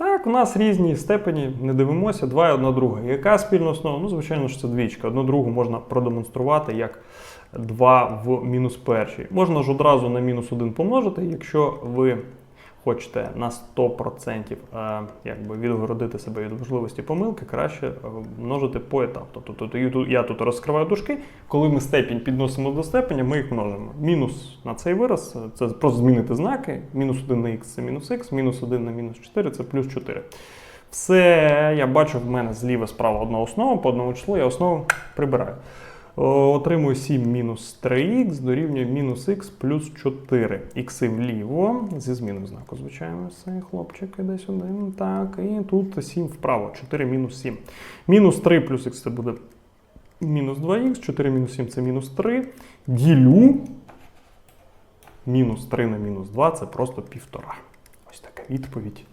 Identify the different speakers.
Speaker 1: Так, у нас різні степені, не дивимося, два і одна друга. Яка спільна основа? Ну, звичайно ж, це двічка. Одну другу можна продемонструвати як 2 в мінус першій. Можна ж одразу на мінус 1 помножити, якщо ви хочете на 100% е, якби відгородити себе від можливості помилки, краще е, множити поетапно. Тобто тут- я тут- я тут розкриваю дужки, коли ми степінь підносимо до степеня, ми їх множимо. Мінус на цей вираз е, це просто змінити знаки. Мінус 1 на х це мінус х, мінус 1 на мінус 4 це плюс 4. Все, я бачу, в мене зліва справа одна основа, по одному числу я основу прибираю. О, Отримую 7 мінус 3х дорівнює мінус х плюс 4. Ікси вліво, зі зміною знаку, звичайно, цей хлопчик іде сюди. Так, і тут 7 вправо, 4 мінус 7. Мінус 3 плюс х це буде мінус 2х, 4 мінус 7 це мінус 3. Ділю. Мінус 3 на мінус 2 це просто півтора. Ось така відповідь